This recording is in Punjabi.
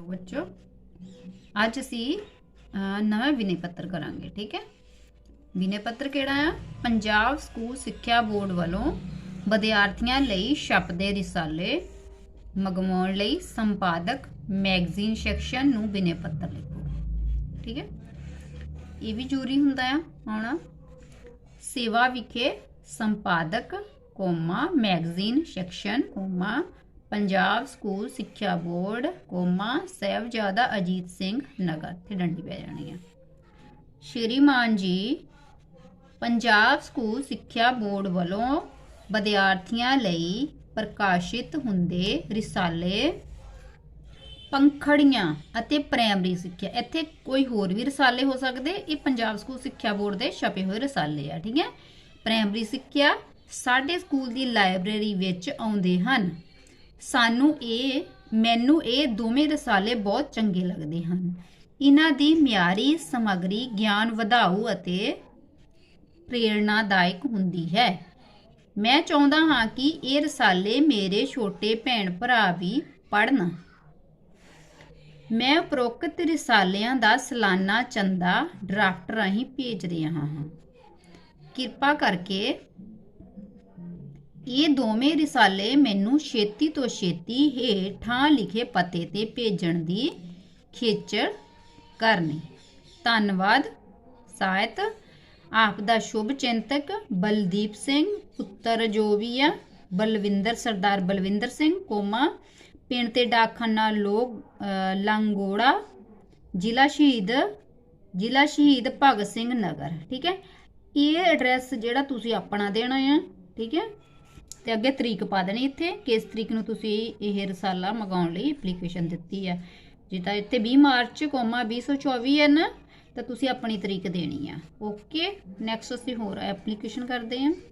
ਲਓ ਬੱਚੋ ਅੱਜ ਅਸੀਂ ਨਵਾਂ ਵਿਨੇ ਪੱਤਰ ਕਰਾਂਗੇ ਠੀਕ ਹੈ ਵਿਨੇ ਪੱਤਰ ਕਿਹੜਾ ਆ ਪੰਜਾਬ ਸਕੂਲ ਸਿੱਖਿਆ ਬੋਰਡ ਵੱਲੋਂ ਵਿਦਿਆਰਥੀਆਂ ਲਈ ਛਪਦੇ ਰਿਸਾਲੇ ਮੰਗਵਾਉਣ ਲਈ ਸੰਪਾਦਕ ਮੈਗਜ਼ੀਨ ਸੈਕਸ਼ਨ ਨੂੰ ਵਿਨੇ ਪੱਤਰ ਲਿਖੋ ਠੀਕ ਹੈ ਇਹ ਵੀ ਜ਼ਰੂਰੀ ਹੁੰਦਾ ਆ ਹੁਣ ਸੇਵਾ ਵਿਖੇ ਸੰਪਾਦਕ comma magazine section comma Punjab school ਸਿੱਖਿਆ ਬੋਰਡ, ਕੋਮਾ, ਸਾਹਿਬਜ਼ਾਦਾ ਅਜੀਤ ਸਿੰਘ ਨਗਰ ਤੇ ਡੰਡੀ ਪੈ ਜਾਣੀ ਆ। ਸ਼੍ਰੀਮਾਨ ਜੀ, ਪੰਜਾਬ ਸਕੂਲ ਸਿੱਖਿਆ ਬੋਰਡ ਵੱਲੋਂ ਵਿਦਿਆਰਥੀਆਂ ਲਈ ਪ੍ਰਕਾਸ਼ਿਤ ਹੁੰਦੇ ਰਿਸਾਲੇ, ਪੰਖੜੀਆਂ ਅਤੇ ਪ੍ਰਾਇਮਰੀ ਸਿੱਖਿਆ। ਇੱਥੇ ਕੋਈ ਹੋਰ ਵੀ ਰਸਾਲੇ ਹੋ ਸਕਦੇ? ਇਹ ਪੰਜਾਬ ਸਕੂਲ ਸਿੱਖਿਆ ਬੋਰਡ ਦੇ ਛਪੇ ਹੋਏ ਰਸਾਲੇ ਆ, ਠੀਕ ਹੈ? ਪ੍ਰਾਇਮਰੀ ਸਿੱਖਿਆ ਸਾਡੇ ਸਕੂਲ ਦੀ ਲਾਇਬ੍ਰੇਰੀ ਵਿੱਚ ਆਉਂਦੇ ਹਨ। ਸਾਨੂੰ ਇਹ, ਮੈਨੂੰ ਇਹ ਦੋਵੇਂ ਰਸਾਲੇ ਬਹੁਤ ਚੰਗੇ ਲੱਗਦੇ ਹਨ। ਇਹਨਾਂ ਦੀ ਮਿਆਰੀ, ਸਮੱਗਰੀ, ਗਿਆਨ ਵਧਾਊ ਅਤੇ ਪ੍ਰੇਰਣਾਦਾਇਕ ਹੁੰਦੀ ਹੈ। ਮੈਂ ਚਾਹੁੰਦਾ ਹਾਂ ਕਿ ਇਹ ਰਸਾਲੇ ਮੇਰੇ ਛੋਟੇ ਭੈਣ ਭਰਾ ਵੀ ਪੜ੍ਹਨ। ਮੈਂ ਉਪਰੋਕਤ ਰਸਾਲਿਆਂ ਦਾ ਸਾਲਾਨਾ ਚੰਦਾ ਡਰਾਫਟ ਰਾਹੀਂ ਭੇਜ ਰਿਹਾ ਹਾਂ। ਕਿਰਪਾ ਕਰਕੇ ਇਹ ਦੋਵੇਂ ਰਿਸਾਲੇ ਮੈਨੂੰ ਛੇਤੀ ਤੋਂ ਛੇਤੀ ਹੇਠਾਂ ਲਿਖੇ ਪਤੇ ਤੇ ਭੇਜਣ ਦੀ ਖੇਚਲ ਕਰਨੀ। ਧੰਨਵਾਦ। ਸਾਹਿਤ। ਆਪ ਦਾ ਸ਼ੁਭ ਚਿੰਤਕ ਬਲਦੀਪ ਸਿੰਘ ਪੁੱਤਰ ਜੋ ਵੀ ਆ ਬਲਵਿੰਦਰ ਸਰਦਾਰ ਬਲਵਿੰਦਰ ਸਿੰਘ ਕੋਮਾ ਪਿੰਡ ਤੇ ਡਾਕਖਾਨਾ ਲੋਕ ਅਹ, ਲੰਗੋੜਾ ਜ਼ਿਲ੍ਹਾ ਸ਼ਹੀਦ ਜ਼ਿਲ੍ਹਾ ਸ਼ਹੀਦ ਭਗਤ ਸਿੰਘ ਨਗਰ ਠੀਕ ਹੈ? ਇਹ ਐਡਰੈਸ ਜਿਹੜਾ ਤੁਸੀਂ ਆਪਣਾ ਦੇਣਾ ਆ ਠੀਕ ਹੈ? ਤੇ ਅੱਗੇ ਤਰੀਕ ਪਾ ਦੇਣੀ ਇੱਥੇ ਕਿਸ ਤਰੀਕ ਨੂੰ ਤੁਸੀਂ ਇਹ ਰਸਾਲਾ ਮੰਗਾਉਣ ਲਈ ਐਪਲੀਕੇਸ਼ਨ ਦਿੱਤੀ ਹੈ ਜੇ ਤਾਂ ਇੱਥੇ 20 ਮਾਰਚ, ਕੋਮਾ 2024 ਹੈ ਨਾ, ਤਾਂ ਤੁਸੀਂ ਆਪਣੀ ਤਰੀਕ ਦੇਣੀ ਆ। ਓਕੇ ਨੈਕਸਟ ਅਸੀਂ ਹੋਰ ਐਪਲੀਕੇਸ਼ਨ ਕਰਦੇ ਹਾਂ।